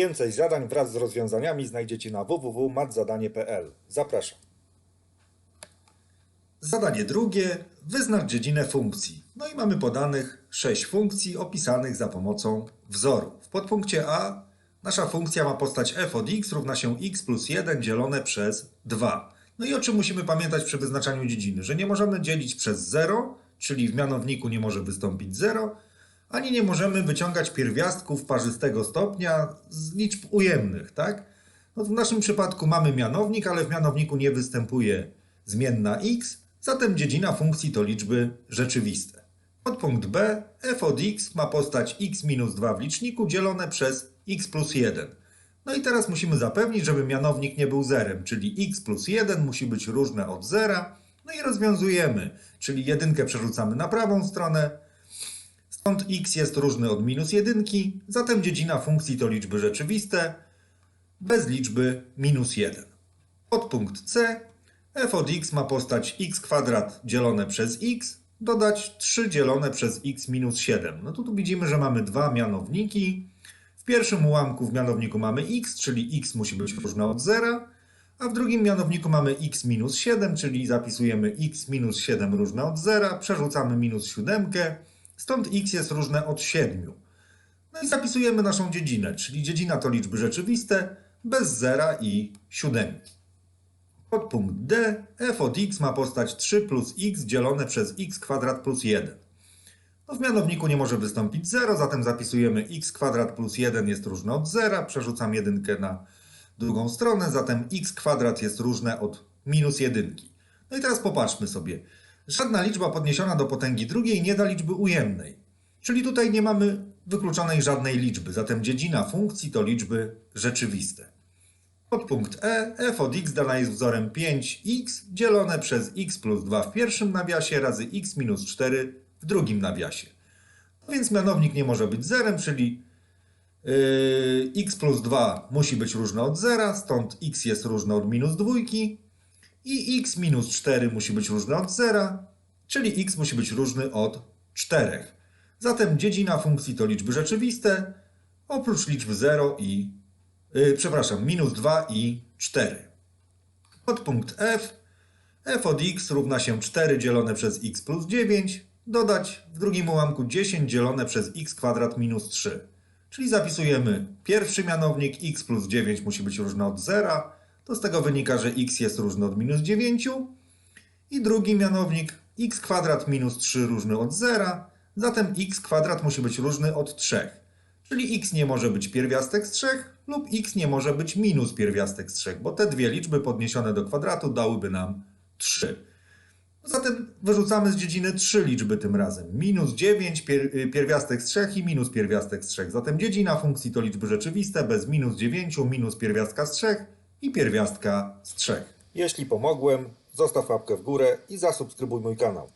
Więcej zadań wraz z rozwiązaniami znajdziecie na www.matzadanie.pl. Zapraszam. Zadanie drugie. Wyznacz dziedzinę funkcji. No i mamy podanych sześć funkcji opisanych za pomocą wzoru. W podpunkcie A nasza funkcja ma postać f od x równa się x plus 1 dzielone przez 2. No i o czym musimy pamiętać przy wyznaczaniu dziedziny? Że nie możemy dzielić przez 0, czyli w mianowniku nie może wystąpić 0, ani nie możemy wyciągać pierwiastków parzystego stopnia z liczb ujemnych, tak? No w naszym przypadku mamy mianownik, ale w mianowniku nie występuje zmienna x, zatem dziedzina funkcji to liczby rzeczywiste. Podpunkt B, f od x ma postać x minus 2 w liczniku dzielone przez x plus 1. No i teraz musimy zapewnić, żeby mianownik nie był zerem, czyli x plus 1 musi być różne od zera. No i rozwiązujemy, czyli jedynkę przerzucamy na prawą stronę, Stąd x jest różny od minus jedynki, zatem dziedzina funkcji to liczby rzeczywiste bez liczby minus 1. Podpunkt C. f od x ma postać x kwadrat dzielone przez x, dodać 3 dzielone przez x minus 7. No tu, tu widzimy, że mamy dwa mianowniki. W pierwszym ułamku w mianowniku mamy x, czyli x musi być różne od zera, a w drugim mianowniku mamy x minus 7, czyli zapisujemy x minus 7 różne od zera, przerzucamy minus 7, stąd x jest różne od 7. No i zapisujemy naszą dziedzinę, czyli dziedzina to liczby rzeczywiste bez zera i siódemki. Podpunkt D. f od x ma postać 3 plus x dzielone przez x kwadrat plus 1. No w mianowniku nie może wystąpić 0, zatem zapisujemy x kwadrat plus 1 jest różne od 0, przerzucam jedynkę na drugą stronę, zatem x kwadrat jest różne od minus jedynki. No i teraz popatrzmy sobie. Żadna liczba podniesiona do potęgi drugiej nie da liczby ujemnej. Czyli tutaj nie mamy wykluczonej żadnej liczby, zatem dziedzina funkcji to liczby rzeczywiste. Podpunkt E, f od x dana jest wzorem 5x dzielone przez x plus 2 w pierwszym nawiasie razy x minus 4 w drugim nawiasie. No więc mianownik nie może być zerem, czyli yy, x plus 2 musi być różne od zera, stąd x jest różne od minus dwójki i x minus 4 musi być różne od zera, czyli x musi być różny od 4. Zatem dziedzina funkcji to liczby rzeczywiste, oprócz liczb 0 i, yy, przepraszam, minus 2 i 4. Podpunkt f, f od x równa się 4 dzielone przez x plus 9, dodać w drugim ułamku 10 dzielone przez x kwadrat minus 3. Czyli zapisujemy pierwszy mianownik x plus 9 musi być różny od 0, to z tego wynika, że x jest różny od minus 9 i drugi mianownik x kwadrat minus 3 różny od 0, zatem x kwadrat musi być różny od 3. Czyli x nie może być pierwiastek z 3 lub x nie może być minus pierwiastek z 3, bo te dwie liczby podniesione do kwadratu dałyby nam 3. Zatem wyrzucamy z dziedziny trzy liczby tym razem. Minus 9, pier, y, pierwiastek z 3 i minus pierwiastek z 3. Zatem dziedzina funkcji to liczby rzeczywiste bez minus 9, minus pierwiastka z 3 i pierwiastka z 3. Jeśli pomogłem, zostaw łapkę w górę i zasubskrybuj mój kanał.